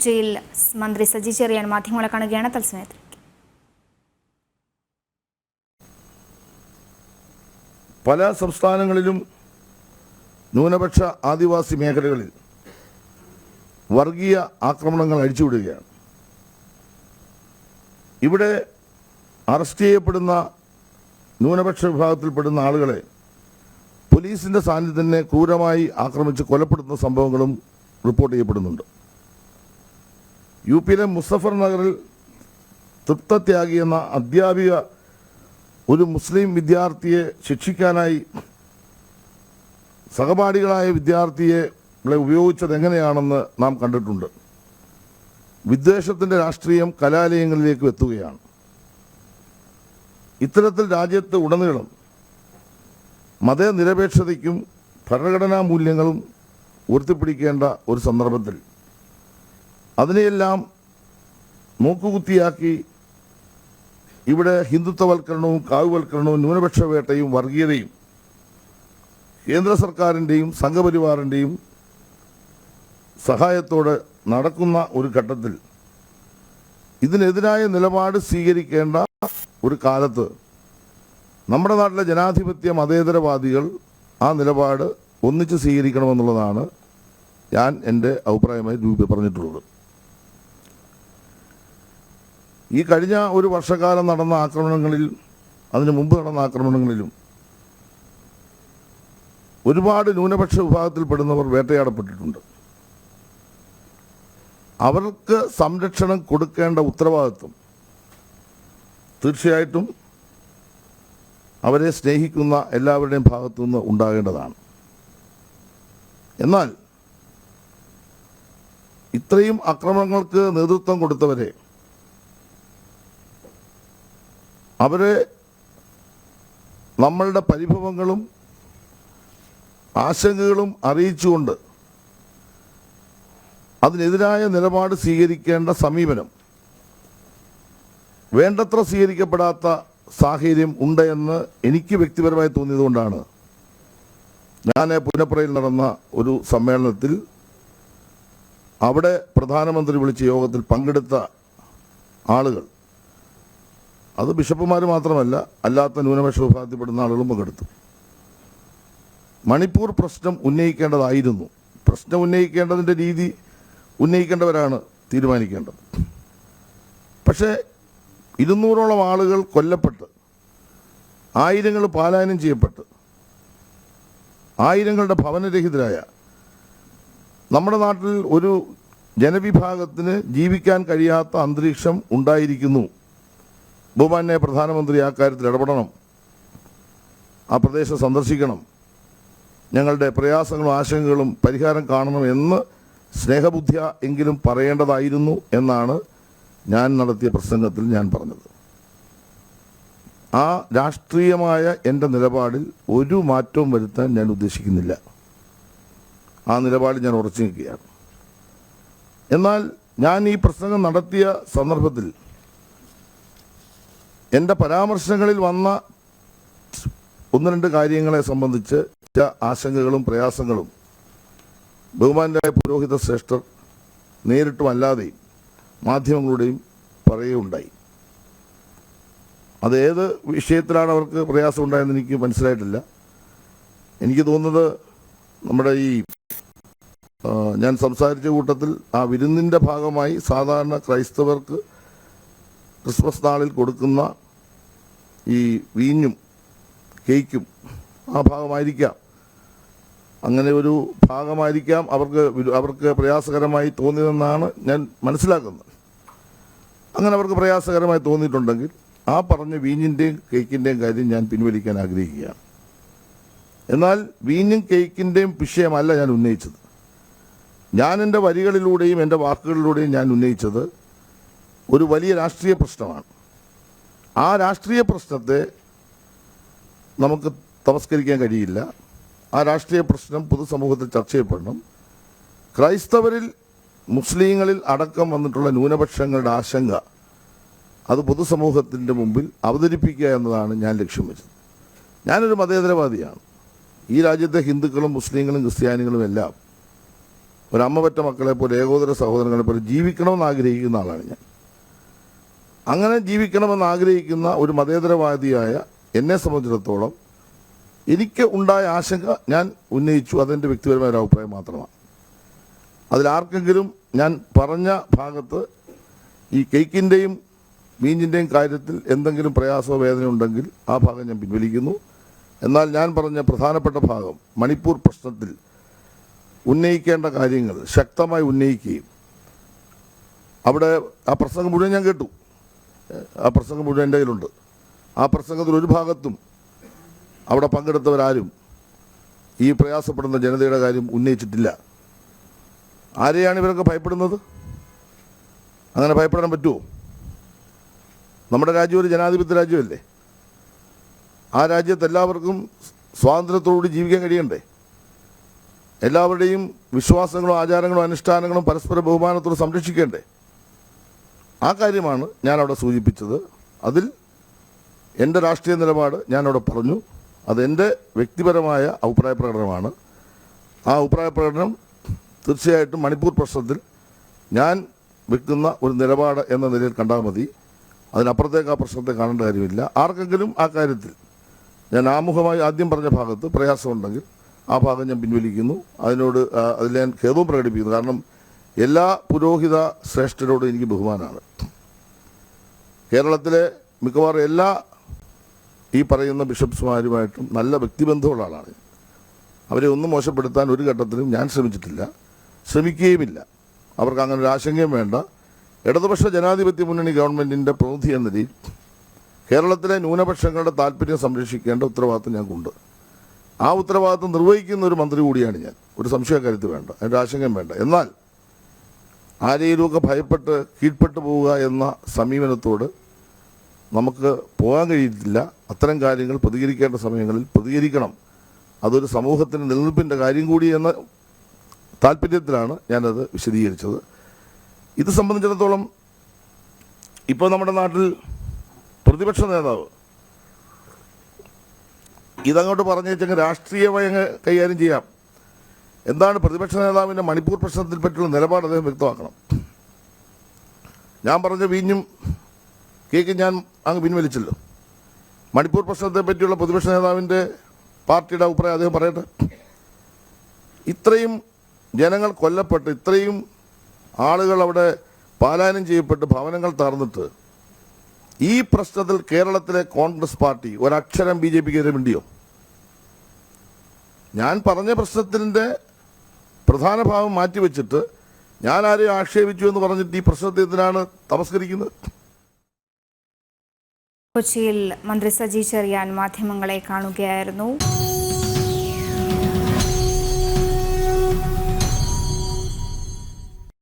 കൊച്ചിയിൽ മന്ത്രി സജി ചെറിയാൻ മാധ്യമങ്ങളെ കാണുകയാണ് തത്സമയത്തിൽ പല സംസ്ഥാനങ്ങളിലും ന്യൂനപക്ഷ ആദിവാസി മേഖലകളിൽ വർഗീയ ആക്രമണങ്ങൾ അഴിച്ചുവിടുകയാണ്. ഇവിടെ അറസ്റ്റ് ചെയ്യപ്പെടുന്ന ന്യൂനപക്ഷ വിഭാഗത്തിൽപ്പെടുന്ന ആളുകളെ പോലീസിന്റെ സാന്നിധ്യത്തിനെ ക്രൂരമായി ആക്രമിച്ച് കൊലപ്പെടുത്തുന്ന സംഭവങ്ങളും റിപ്പോർട്ട് ചെയ്യപ്പെടുന്നുണ്ട്. യു പിയിലെ മുസഫർ നഗറിൽ തൃപ്തത്യാഗി എന്ന അധ്യാപിക ഒരു മുസ്ലിം വിദ്യാർത്ഥിയെ ശിക്ഷിക്കാനായി സഹപാഠികളായ വിദ്യാർത്ഥിയെ ഉപയോഗിച്ചത് എങ്ങനെയാണെന്ന് നാം കണ്ടിട്ടുണ്ട്. വിദ്വേഷത്തിന്റെ രാഷ്ട്രീയം കലാലയങ്ങളിലേക്ക് എത്തുകയാണ്. ഇത്തരത്തിൽ രാജ്യത്ത് ഉടനീളം മതനിരപേക്ഷതയ്ക്കും ഭരണഘടനാ മൂല്യങ്ങളും ഉയർത്തിപ്പിടിക്കേണ്ട ഒരു സന്ദർഭത്തിൽ അതിനെയെല്ലാം മൂക്കുകുത്തിയാക്കി ഇവിടെ ഹിന്ദുത്വവൽക്കരണവും കാവുവൽക്കരണവും ന്യൂനപക്ഷ വേട്ടയും വർഗീയതയും കേന്ദ്ര സർക്കാരിന്റെയും സംഘപരിവാറിന്റെയും സഹായത്തോടെ നടക്കുന്ന ഒരു ഘട്ടത്തിൽ ഇതിനെതിരായ നിലപാട് സ്വീകരിക്കേണ്ട ഒരു കാലത്ത് നമ്മുടെ നാട്ടിലെ ജനാധിപത്യ മതേതരവാദികൾ ആ നിലപാട് ഒന്നിച്ച് സ്വീകരിക്കണമെന്നുള്ളതാണ് ഞാൻ എന്റെ അഭിപ്രായമായി രൂപ പറഞ്ഞിട്ടുള്ളത് ഈ കഴിഞ്ഞ ഒരു വർഷക്കാലം നടന്ന ആക്രമണങ്ങളിൽ അതിനു മുമ്പ് നടന്ന ആക്രമണങ്ങളിലും ഒരുപാട് ന്യൂനപക്ഷ വിഭാഗത്തിൽപ്പെടുന്നവർ വേട്ടയാടപ്പെട്ടിട്ടുണ്ട്. അവർക്ക് സംരക്ഷണം കൊടുക്കേണ്ട ഉത്തരവാദിത്വം തീർച്ചയായിട്ടും അവരെ സ്നേഹിക്കുന്ന എല്ലാവരുടെയും ഭാഗത്തു നിന്ന് ഉണ്ടാകേണ്ടതാണ്. എന്നാൽ ഇത്രയും അക്രമങ്ങൾക്ക് നേതൃത്വം കൊടുത്തവരെ അവരെ നമ്മളുടെ പരിഭവങ്ങളും ആശങ്കകളും അറിയിച്ചുകൊണ്ട് അതിനെതിരായ നിലപാട് സ്വീകരിക്കേണ്ട സമീപനം വേണ്ടത്ര സ്വീകരിക്കപ്പെടാത്ത സാഹചര്യം ഉണ്ട് എന്ന് എനിക്ക് വ്യക്തിപരമായി തോന്നിയതുകൊണ്ടാണ് ഞാൻ പുനപ്പുറയിൽ നടന്ന ഒരു സമ്മേളനത്തിൽ അവിടെ പ്രധാനമന്ത്രി വിളിച്ച യോഗത്തിൽ പങ്കെടുത്ത ആളുകൾ അത് ബിഷപ്പുമാർ മാത്രമല്ല അല്ലാത്ത ന്യൂനപക്ഷ വിഭാഗത്തിൽപ്പെടുന്ന ആളുകളും പങ്കെടുത്തു മണിപ്പൂർ പ്രശ്നം ഉന്നയിക്കേണ്ടതായിരുന്നു. പ്രശ്നം ഉന്നയിക്കേണ്ടതിന്റെ രീതി ഉന്നയിക്കേണ്ടവരാണ് തീരുമാനിക്കേണ്ടത്. പക്ഷേ ഇരുന്നൂറോളം ആളുകൾ കൊല്ലപ്പെട്ട് ആയിരങ്ങൾ പാലായനം ചെയ്യപ്പെട്ട് ആയിരങ്ങളുടെ ഭവനരഹിതരായ നമ്മുടെ നാട്ടിൽ ഒരു ജനവിഭാഗത്തിന് ജീവിക്കാൻ കഴിയാത്ത അന്തരീക്ഷം ഉണ്ടായിരിക്കുന്നു. ബഹുമാന്യ പ്രധാനമന്ത്രി ആ കാര്യത്തിൽ ഇടപെടണം. ആ പ്രദേശം സന്ദർശിക്കണം. ഞങ്ങളുടെ പ്രയാസങ്ങളും ആശങ്കകളും പരിഹാരം കാണണം എന്ന് സ്നേഹബുദ്ധിയ എങ്കിലും പറയേണ്ടതായിരുന്നു എന്നാണ് ഞാൻ നടത്തിയ പ്രസംഗത്തിൽ ഞാൻ പറഞ്ഞത്. ആ രാഷ്ട്രീയമായ എന്റെ നിലപാടിൽ ഒരു മാറ്റവും വരുത്താൻ ഞാൻ ഉദ്ദേശിക്കുന്നില്ല. ആ നിലപാടിൽ ഞാൻ ഉറച്ചു നിൽക്കുകയാണ്. എന്നാൽ ഞാൻ ഈ പ്രസംഗം നടത്തിയ സന്ദർഭത്തിൽ എന്റെ പരാമർശങ്ങളിൽ വന്ന ഒന്ന് രണ്ട് കാര്യങ്ങളെ സംബന്ധിച്ച് ആശങ്കകളും പ്രയാസങ്ങളും ബഹുമാനായ പുരോഹിത ശ്രേഷ്ഠർ നേരിട്ടും അല്ലാതെയും മാധ്യമങ്ങളുടെയും പറയുകയുണ്ടായി. അത് ഏത് വിഷയത്തിലാണ് അവർക്ക് പ്രയാസം ഉണ്ടായെന്ന് എനിക്ക് മനസ്സിലായിട്ടില്ല. എനിക്ക് തോന്നുന്നത് നമ്മുടെ ഈ ഞാൻ സംസാരിച്ച കൂട്ടത്തിൽ ആ വിരുന്നിന്റെ ഭാഗമായി സാധാരണ ക്രൈസ്തവർക്ക് ക്രിസ്മസ് നാളിൽ കൊടുക്കുന്ന ഈ വീഞ്ഞും കേക്കും ആ ഭാഗമായിരിക്കാം. അങ്ങനെ ഒരു ഭാഗമായിരിക്കാം അവർക്ക് അവർക്ക് പ്രയാസകരമായി തോന്നിയതെന്നാണ് ഞാൻ മനസ്സിലാക്കുന്നത്. അങ്ങനെ അവർക്ക് പ്രയാസകരമായി തോന്നിയിട്ടുണ്ടെങ്കിൽ ആ പറഞ്ഞ വീഞ്ഞിന്റെയും കേക്കിന്റെയും കാര്യം ഞാൻ പിൻവലിക്കാൻ ആഗ്രഹിക്കുകയാണ്. എന്നാൽ വീഞ്ഞും കേക്കിന്റെയും വിഷയമല്ല ഞാൻ ഉന്നയിച്ചത്. ഞാൻ എന്റെ വരികളിലൂടെയും എന്റെ വാക്കുകളിലൂടെയും ഞാൻ ഉന്നയിച്ചത് ഒരു വലിയ രാഷ്ട്രീയ പ്രശ്നമാണ്. ആ രാഷ്ട്രീയ പ്രശ്നത്തെ നമുക്ക് തമസ്കരിക്കാൻ കഴിയില്ല. ആ രാഷ്ട്രീയ പ്രശ്നം പൊതുസമൂഹത്തിൽ ചർച്ച ചെയ്യപ്പെടണം. ക്രൈസ്തവരിൽ മുസ്ലിങ്ങളിൽ അടക്കം വന്നിട്ടുള്ള ന്യൂനപക്ഷങ്ങളുടെ ആശങ്ക അത് പൊതുസമൂഹത്തിന്റെ മുമ്പിൽ അവതരിപ്പിക്കുക എന്നതാണ് ഞാൻ ലക്ഷ്യം വെച്ചത്. ഞാനൊരു മതേതരവാദിയാണ്. ഈ രാജ്യത്തെ ഹിന്ദുക്കളും മുസ്ലിങ്ങളും ക്രിസ്ത്യാനികളും എല്ലാം ഒരു അമ്മ പറ്റ മക്കളെ പോലെ ഏകോദര സഹോദരങ്ങളെ പോലെ ജീവിക്കണമെന്ന് ആഗ്രഹിക്കുന്ന ആളാണ് ഞാൻ. അങ്ങനെ ജീവിക്കണമെന്ന് ആഗ്രഹിക്കുന്ന ഒരു മതേതരവാദിയായ എന്നെ സംബന്ധിച്ചിടത്തോളം എനിക്ക് ഉണ്ടായ ആശങ്ക ഞാൻ ഉന്നയിച്ചു അതെന്റെ വ്യക്തിപരമായ ഒരു അഭിപ്രായം മാത്രമാണ്. അതിലാർക്കെങ്കിലും ഞാൻ പറഞ്ഞ ഭാഗത്ത് ഈ കേക്കിന്റെയും മീനിന്റെയും കാര്യത്തിൽ എന്തെങ്കിലും പ്രയാസമോ വേദന ഉണ്ടെങ്കിൽ ആ ഭാഗം ഞാൻ പിൻവലിക്കുന്നു. എന്നാൽ ഞാൻ പറഞ്ഞ പ്രധാനപ്പെട്ട ഭാഗം മണിപ്പൂർ പ്രശ്നത്തിൽ ഉന്നയിക്കേണ്ട കാര്യങ്ങൾ ശക്തമായി ഉന്നയിക്കുകയും അവിടെ ആ പ്രസംഗം മുഴുവൻ ഞാൻ കേട്ടു. ആ പ്രസംഗം മുഴുവൻ എന്റെ കയ്യിലുണ്ട്. ആ പ്രസംഗത്തിൽ ഒരു ഭാഗത്തും അവിടെ പങ്കെടുത്തവരാരും ഈ പ്രയാസപ്പെടുന്ന ജനതയുടെ കാര്യം ഉന്നയിച്ചിട്ടില്ല. ആരെയാണ് ഇവരൊക്കെ ഭയപ്പെടുന്നത്? അങ്ങനെ ഭയപ്പെടാൻ പറ്റുമോ നമ്മുടെ രാജ്യം ഒരു ജനാധിപത്യ രാജ്യമല്ലേ? ആ രാജ്യത്ത് എല്ലാവർക്കും സ്വാതന്ത്ര്യത്തോടുകൂടി ജീവിക്കാൻ കഴിയണ്ടേ? എല്ലാവരുടെയും വിശ്വാസങ്ങളും ആചാരങ്ങളും അനുഷ്ഠാനങ്ങളും പരസ്പര ബഹുമാനത്തോട് സംരക്ഷിക്കേണ്ടേ? ആ കാര്യമാണ് ഞാനവിടെ സൂചിപ്പിച്ചത്. അതിൽ എന്റെ രാഷ്ട്രീയ നിലപാട് ഞാനവിടെ പറഞ്ഞു. അതെന്റെ വ്യക്തിപരമായ അഭിപ്രായ പ്രകടനമാണ്. ആ അഭിപ്രായ പ്രകടനം തീർച്ചയായിട്ടും മണിപ്പൂർ പ്രശ്നത്തിൽ ഞാൻ വെക്കുന്ന ഒരു നിലപാട് എന്ന നിലയിൽ കണ്ടാൽ മതി. അതിനപ്പുറത്തേക്ക് ആ പ്രശ്നത്തെ കാണേണ്ട കാര്യമില്ല. ആർക്കെങ്കിലും ആ കാര്യത്തിൽ ഞാൻ ആമുഖമായി ആദ്യം പറഞ്ഞ ഭാഗത്ത് പ്രയാസമുണ്ടെങ്കിൽ ആ ഭാഗം ഞാൻ പിൻവലിക്കുന്നു. അതിനോട് അതിൽ ഞാൻ ഖേദവും പ്രകടിപ്പിക്കുന്നു. കാരണം എല്ലാ പുരോഹിത ശ്രേഷ്ഠരോടും എനിക്ക് ബഹുമാനമാണ്. കേരളത്തിലെ മിക്കവാറും എല്ലാ ഈ പറയുന്ന ബിഷപ്സുമാരുമായിട്ടും നല്ല വ്യക്തിബന്ധമുള്ള ആളാണ്. അവരെ ഒന്നും മോശപ്പെടുത്താൻ ഒരു ഘട്ടത്തിലും ഞാൻ ശ്രമിച്ചിട്ടില്ല. ശ്രമിക്കുകയുമില്ല. അവർക്ക് അങ്ങനെ ഒരു ആശങ്കയും വേണ്ട. ഇടതുപക്ഷ ജനാധിപത്യ മുന്നണി ഗവൺമെന്റിന്റെ പ്രതിനിധി എന്ന രീതി കേരളത്തിലെ ന്യൂനപക്ഷങ്ങളുടെ താല്പര്യം സംരക്ഷിക്കേണ്ട ഉത്തരവാദിത്വം ഞങ്ങൾക്കുണ്ട്. ആ ഉത്തരവാദിത്വം നിർവഹിക്കുന്ന ഒരു മന്ത്രി കൂടിയാണ് ഞാൻ. ഒരു സംശയക്കാര്യത്ത് വേണ്ട. അതിന്റെ ആശങ്കയും വേണ്ട. എന്നാൽ ആരെയിലുമൊക്കെ ഭയപ്പെട്ട് കീഴ്പ്പെട്ടു പോവുക എന്ന സമീപനത്തോട് നമുക്ക് പോകാൻ കഴിയത്തില്ല അത്തരം കാര്യങ്ങൾ പ്രതികരിക്കേണ്ട സമയങ്ങളിൽ പ്രതികരിക്കണം. അതൊരു സമൂഹത്തിന്റെ നിലനിൽപ്പിന്റെ കാര്യം കൂടി എന്ന താല്പര്യത്തിലാണ് ഞാനത് വിശദീകരിച്ചത്. ഇത് സംബന്ധിച്ചിടത്തോളം ഇപ്പോൾ നമ്മുടെ നാട്ടിൽ പ്രതിപക്ഷ നേതാവ് ഇതങ്ങോട്ട് പറഞ്ഞു വെച്ചെങ്കിൽ രാഷ്ട്രീയമായി അങ്ങ് കൈകാര്യം ചെയ്യാം. എന്താണ് പ്രതിപക്ഷ നേതാവിന്റെ മണിപ്പൂർ പ്രശ്നത്തിൽ പറ്റിയുള്ള നിലപാട് അദ്ദേഹം വ്യക്തമാക്കണം. ഞാൻ പറഞ്ഞ വീഞ്ഞും കേക്ക് ഞാൻ അങ്ങ് പിൻവലിച്ചല്ലോ. മണിപ്പൂർ പ്രശ്നത്തെ പറ്റിയുള്ള പ്രതിപക്ഷ നേതാവിന്റെ പാർട്ടിയുടെ അഭിപ്രായം അദ്ദേഹം പറയട്ടെ. ഇത്രയും ജനങ്ങൾ കൊല്ലപ്പെട്ട് ഇത്രയും ആളുകൾ അവിടെ പാലായനം ചെയ്യപ്പെട്ട് ഭവനങ്ങൾ തകർന്നിട്ട് ഈ പ്രശ്നത്തിൽ കേരളത്തിലെ കോൺഗ്രസ് പാർട്ടി ഒരക്ഷരം ബി ജെ പിക്ക് മിണ്ടിയോ? ഞാൻ പറഞ്ഞ പ്രശ്നത്തിന്റെ പ്രധാന ഭാവം മാറ്റിവെച്ചിട്ട് ഞാൻ ആരെയും ആക്ഷേപിച്ചു എന്ന് പറഞ്ഞിട്ട് ഈ പ്രശ്നത്തെ എന്തിനാണ് തമസ്കരിക്കുന്നത്? കൊച്ചിയിൽ മന്ത്രി സജി ചെറിയാൻ മാധ്യമങ്ങളെ കാണുകയായിരുന്നു.